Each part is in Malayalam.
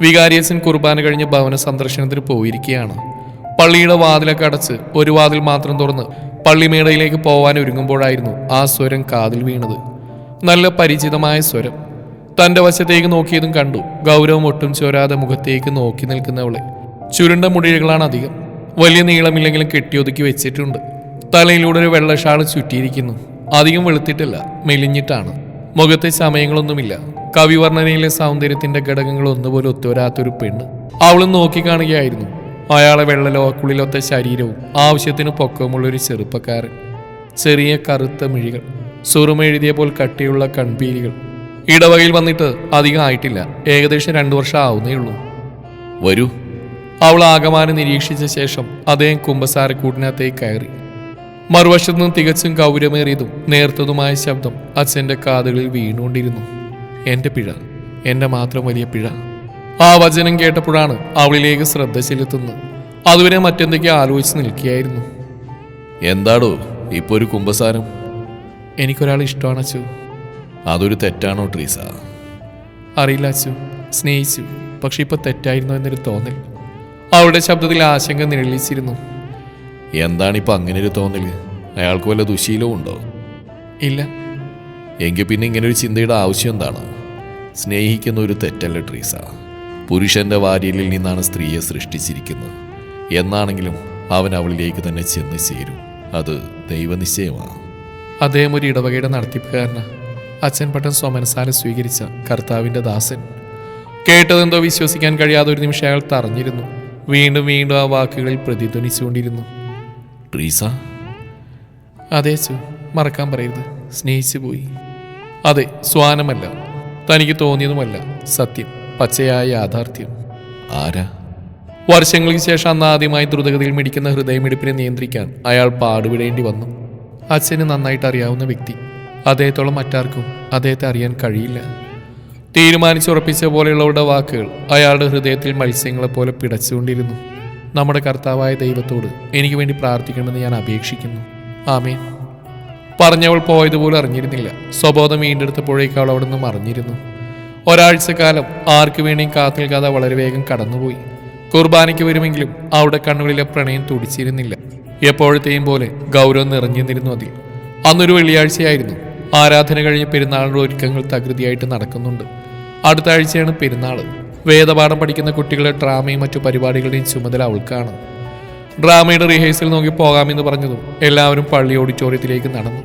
വികാരിയച്ചൻ കുർബാന കഴിഞ്ഞ് ഭവന സന്ദർശനത്തിന് പോയിരിക്കുകയാണ്. പള്ളിയുടെ വാതിലൊക്കെ അടച്ച് ഒരു വാതിൽ മാത്രം തുറന്ന് പള്ളിമേടയിലേക്ക് പോവാൻ ഒരുങ്ങുമ്പോഴായിരുന്നു ആ സ്വരം കാതിൽ വീണത്. നല്ല പരിചിതമായ സ്വരം. തന്റെ വശത്തേക്ക് നോക്കിയതും കണ്ടു. ഗൗരവം ഒട്ടും ചോരാതെ മുഖത്തേക്ക് നോക്കി നിൽക്കുന്നവളെ. ചുരുണ്ട മുടികളാണ് അധികം. വലിയ നീളമില്ലെങ്കിലും കെട്ടിയൊതുക്കി വെച്ചിട്ടുണ്ട്. തലയിലൂടെ ഒരു വെള്ള ഷാൾ ചുറ്റിയിരിക്കുന്നു. അധികം വെളുത്തിട്ടില്ല മെലിഞ്ഞിട്ടാണ്. മുഖത്തെ സമയങ്ങളൊന്നുമില്ല. കവിവർണനയിലെ സൗന്ദര്യത്തിന്റെ ഘടകങ്ങൾ ഒന്നുപോലെ ഒത്തുവരാത്തൊരു പെണ്ണ് അവളും നോക്കിക്കാണുകയായിരുന്നു അയാളെ വെള്ളലോക്കുള്ളിലൊത്ത ശരീരവും ആവശ്യത്തിന് പൊക്കമുള്ള ഒരു ചെറുപ്പക്കാരൻ. ചെറിയ കറുത്ത മിഴികൾ സുറുമെഴുതിയ പോൽ കട്ടിയുള്ള കൺപീലികൾ. ഇടവകയിൽ വന്നിട്ട് അധികം ആയിട്ടില്ല. ഏകദേശം രണ്ടു വർഷം ആവുന്നേ ഉള്ളൂ. വരൂ. അവൾ ആകമാനം നിരീക്ഷിച്ച ശേഷം അദ്ദേഹം കുമ്പസാരക്കൂട്ടിനകത്തേക്ക് കയറി. മറുവശത്തു നിന്ന് തികച്ചും ഗൗരവമേറിയതും നേർത്തതുമായ ശബ്ദം അച്ഛന്റെ കാതുകളിൽ വീണുകൊണ്ടിരുന്നു. എന്റെ പിഴ എന്റെ മാത്രം വലിയ പിഴ. ആ വചനം കേട്ടപ്പോഴാണ് അവളിലേക്ക് ശ്രദ്ധ ചെലുത്തുന്നത്. അതുവരെ മറ്റെന്തൊക്കെയോ ആലോചിച്ച് നിൽക്കുകയായിരുന്നു. എന്താടോ ഇപ്പൊ ഒരു കുമ്പസാരം? എനിക്കൊരാൾ ഇഷ്ടമാണ് അച്ചു. അതൊരു തെറ്റാണോ ട്രീസ? അറിയില്ല അച്ചു. സ്നേഹിച്ചു. പക്ഷെ ഇപ്പൊ തെറ്റായിരുന്നു എന്നൊരു തോന്നൽ. അവളുടെ ശബ്ദത്തിൽ ആശങ്ക നിഴലിച്ചിരുന്നു. എന്താണിപ്പോ അങ്ങനെ ഒരു തോന്നൽ? അയാൾക്ക് വല്ല ദുശീലവും ഉണ്ടോ? ഇല്ല. എങ്കിൽ പിന്നെ ഇങ്ങനെ ഒരു ചിന്തയുടെ ആവശ്യം എന്താണ്? സ്നേഹിക്കുന്ന ഒരു തെറ്റല്ല ട്രീസ. പുരുഷന്റെ വാര്യലിൽ നിന്നാണ് സ്ത്രീയെ സൃഷ്ടിച്ചിരിക്കുന്നത്. എന്നാണെങ്കിലും അവൻ അവളിലേക്ക് തന്നെ ചെന്ന് ചേരും. അത് ദൈവനിശ്ചയമാണ്. അദ്ദേഹം ഒരു ഇടവകയുടെ നടത്തിപ്പുകാരന്. അച്ഛൻ പട്ടൻ സ്വമനസാരം സ്വീകരിച്ച കർത്താവിന്റെ ദാസൻ. കേട്ടതെന്തോ വിശ്വസിക്കാൻ കഴിയാതെ ഒരു നിമിഷം അയാൾ തറഞ്ഞിരുന്നു. വീണ്ടും വീണ്ടും ആ വാക്കുകളിൽ പ്രതിധ്വനിച്ചുകൊണ്ടിരുന്നു. ട്രീസ? അതെ അച്ചു മറക്കാൻ പറയരുത്. സ്നേഹിച്ചു പോയി അതെ സ്വാനമല്ല. തനിക്ക് തോന്നിയതുമല്ല സത്യം പച്ചയായ യാഥാർത്ഥ്യം. ആരാ? വർഷങ്ങൾക്ക് ശേഷം അന്ന് ആദ്യമായി ദ്രുതഗതിയിൽ മിടിക്കുന്ന ഹൃദയമിടിപ്പിനെ നിയന്ത്രിക്കാൻ അയാൾ പാടുവിടേണ്ടി വന്നു. അച്ഛന് നന്നായിട്ട് അറിയാവുന്ന വ്യക്തി. അദ്ദേഹത്തോളം മറ്റാർക്കും അദ്ദേഹത്തെ അറിയാൻ കഴിയില്ല. തീരുമാനിച്ചുറപ്പിച്ച പോലെയുള്ളവരുടെ വാക്കുകൾ അയാളുടെ ഹൃദയത്തിൽ മത്സ്യങ്ങളെപ്പോലെ പിടച്ചുകൊണ്ടിരുന്നു. നമ്മുടെ കർത്താവായ ദൈവത്തോട് എനിക്ക് വേണ്ടി പ്രാർത്ഥിക്കണമെന്ന് ഞാൻ അപേക്ഷിക്കുന്നു. ആമേൻ. പറഞ്ഞവൾ പോയതുപോലും അറിഞ്ഞിരുന്നില്ല. സ്വബോധം വീണ്ടെടുത്തപ്പോഴേക്ക് അവൾ അവിടെ നിന്ന് മറിഞ്ഞിരുന്നു. ഒരാഴ്ചക്കാലം ആർക്കു വേണേയും കാത്തു നിൽക്കാതെ വളരെ വേഗം കടന്നുപോയി. കുർബാനയ്ക്ക് വരുമെങ്കിലും അവിടെ കണ്ണുകളിലെ പ്രണയം തുടിച്ചിരുന്നില്ല. എപ്പോഴത്തെയും പോലെ ഗൗരവം നിറഞ്ഞിരുന്നിരുന്നു അതിൽ. അന്നൊരു വെള്ളിയാഴ്ചയായിരുന്നു. ആരാധന കഴിഞ്ഞ് പെരുന്നാളിന്റെ ഒരുക്കങ്ങൾ തകൃതിയായിട്ട് നടക്കുന്നുണ്ട്. അടുത്ത ആഴ്ചയാണ് പെരുന്നാൾ. വേദപാഠം പഠിക്കുന്ന കുട്ടികളുടെ ഡ്രാമയും മറ്റു പരിപാടികളുടെയും ചുമതല അവൾക്കാണ്. ഡ്രാമയുടെ റിഹേഴ്സൽ നോക്കി പോകാമെന്ന് പറഞ്ഞതും എല്ലാവരും പള്ളി ഓഡിറ്റോറിയത്തിലേക്ക് നടന്നു.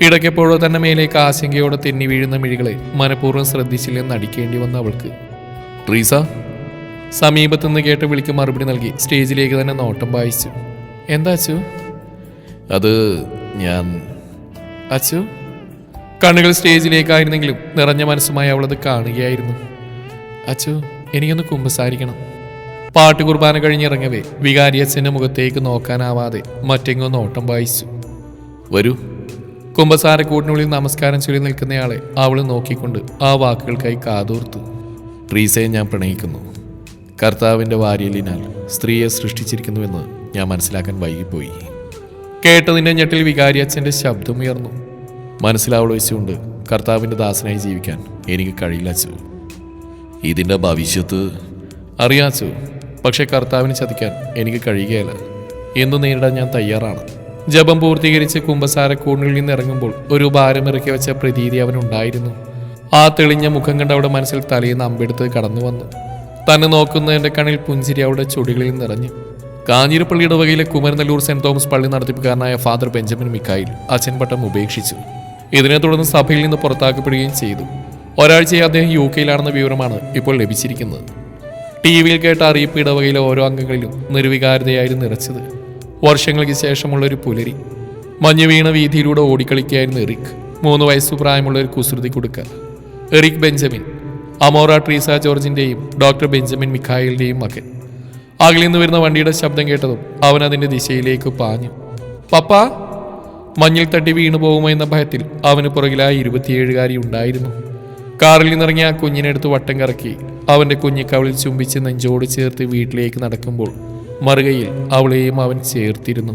ഇടയ്ക്കെപ്പോഴോ തന്നെ മേലേക്ക് ആശങ്കയോടെ തെന്നി വീഴുന്ന മിഴികളെ മനഃപൂർവം ശ്രദ്ധിച്ചില്ലെന്ന് അടിക്കേണ്ടി വന്ന അവൾക്ക്. ട്രീസ സമീപത്തുനിന്ന് കേട്ട് വിളിക്ക് മറുപടി നൽകി സ്റ്റേജിലേക്ക് തന്നെ നോട്ടം വായിച്ചു. എന്താ അച്ചു? അത് ഞാൻ അച്ചു? കണ്ണുകൾ സ്റ്റേജിലേക്കായിരുന്നെങ്കിലും നിറഞ്ഞ മനസ്സുമായി അവളത് കാണുകയായിരുന്നു. അച്ചു എനിക്കൊന്ന് കുമ്പസാരിക്കണം. പാട്ട് കുർബാന കഴിഞ്ഞിറങ്ങവേ. വികാരി അച്ഛന്റെ മുഖത്തേക്ക് നോക്കാനാവാതെ മറ്റെങ്ങോ നോട്ടം വായിച്ചു. വരൂ. കുമ്പസാരക്കൂട്ടിനുള്ളിൽ നമസ്കാരം ചൊല്ലി നിൽക്കുന്നയാളെ അവൾ നോക്കിക്കൊണ്ട് ആ വാക്കുകൾക്കായി കാതോർത്തു. ട്രീസയെ ഞാൻ പ്രണയിക്കുന്നു. കർത്താവിന്റെ വാര്യലിനാൽ സ്ത്രീയെ സൃഷ്ടിച്ചിരിക്കുന്നുവെന്ന് ഞാൻ മനസ്സിലാക്കാൻ വൈകിപ്പോയി. കേട്ടതിന്റെ ഞെട്ടിൽ വികാരി അച്ഛന്റെ ശബ്ദമുയർന്നു മനസ്സിലാവൾ വെച്ചുകൊണ്ട് കർത്താവിന്റെ ദാസനായി ജീവിക്കാൻ എനിക്ക് കഴിയില്ല അച്ചു ഇതിന്റെ ഭവിഷ്യത്ത്? അറിയാച്ചു പക്ഷെ കർത്താവിനെ ചതിക്കാൻ എനിക്ക് കഴിയുകയില്ല. എന്തു നേരിടാൻ ഞാൻ തയ്യാറാണ്? ജപം പൂർത്തീകരിച്ച് കുമ്പസാരക്കൂണിൽ നിന്ന് ഇറങ്ങുമ്പോൾ ഒരു ഭാരമിറക്കി വെച്ച പ്രതീതി അവനുണ്ടായിരുന്നു ആ തെളിഞ്ഞ മുഖം കണ്ട് അവിടെ മനസ്സിൽ തലയിൽ അമ്പെടുത്ത് കടന്നു വന്നു. തന്നെ നോക്കുന്ന എന്റെ കണ്ണിൽ പുഞ്ചിരി അവിടെ ചുടികളിൽ നിറഞ്ഞു. കാഞ്ഞിരപ്പള്ളി ഇടവകയിലെ കുമരനല്ലൂർ സെന്റ് തോമസ് പള്ളി നടത്തിപ്പുകാരനായ ഫാദർ ബെഞ്ചമിൻ മിക്കായിൽ അച്ഛൻ പട്ടം ഉപേക്ഷിച്ചു. ഇതിനെ തുടർന്ന് സഭയിൽ നിന്ന് പുറത്താക്കപ്പെടുകയും ചെയ്തു. ഒരാഴ്ചയായി അദ്ദേഹം യു കെയിലാണെന്ന വിവരമാണ് ഇപ്പോൾ ലഭിച്ചിരിക്കുന്നത്. ടി വിയിൽ കേട്ട അറിയിപ്പ് ഇടവകയിലെ ഓരോ അംഗങ്ങളിലും നിർവികാരതയായിരുന്നു നിറച്ചത്. വർഷങ്ങൾക്ക് ശേഷമുള്ള ഒരു പുലരി. മഞ്ഞു വീണ വീതിയിലൂടെ ഓടിക്കളിക്കുകയായിരുന്നു എറിക്. മൂന്ന് വയസ്സു പ്രായമുള്ള ഒരു കുസൃതി കൊടുക്ക എറിക് ബെഞ്ചമിൻ അമോറ ട്രീസ ജോർജിന്റെയും ഡോക്ടർ ബെഞ്ചമിൻ മിഖായിലിന്റെയും മകൻ. അകലിൽ നിന്ന് വരുന്ന വണ്ടിയുടെ ശബ്ദം കേട്ടതും അവൻ അതിന്റെ ദിശയിലേക്ക് പാഞ്ഞു. പപ്പ മഞ്ഞിൽ തട്ടി വീണു പോകുമോ എന്ന ഭയത്തിൽ അവന് പുറകിലായി ഇരുപത്തിയേഴുകാരി ഉണ്ടായിരുന്നു. കാറിൽ നിന്നിറങ്ങിയ ആ കുഞ്ഞിനെടുത്ത് വട്ടം കറക്കി അവന്റെ കുഞ്ഞിക്കവളിൽ ചുംബിച്ച് നെഞ്ചോട് ചേർത്ത് വീട്ടിലേക്ക് നടക്കുമ്പോൾ മറുകയിൽ അവളെയും അവൻ ചേർത്തിരുന്നു.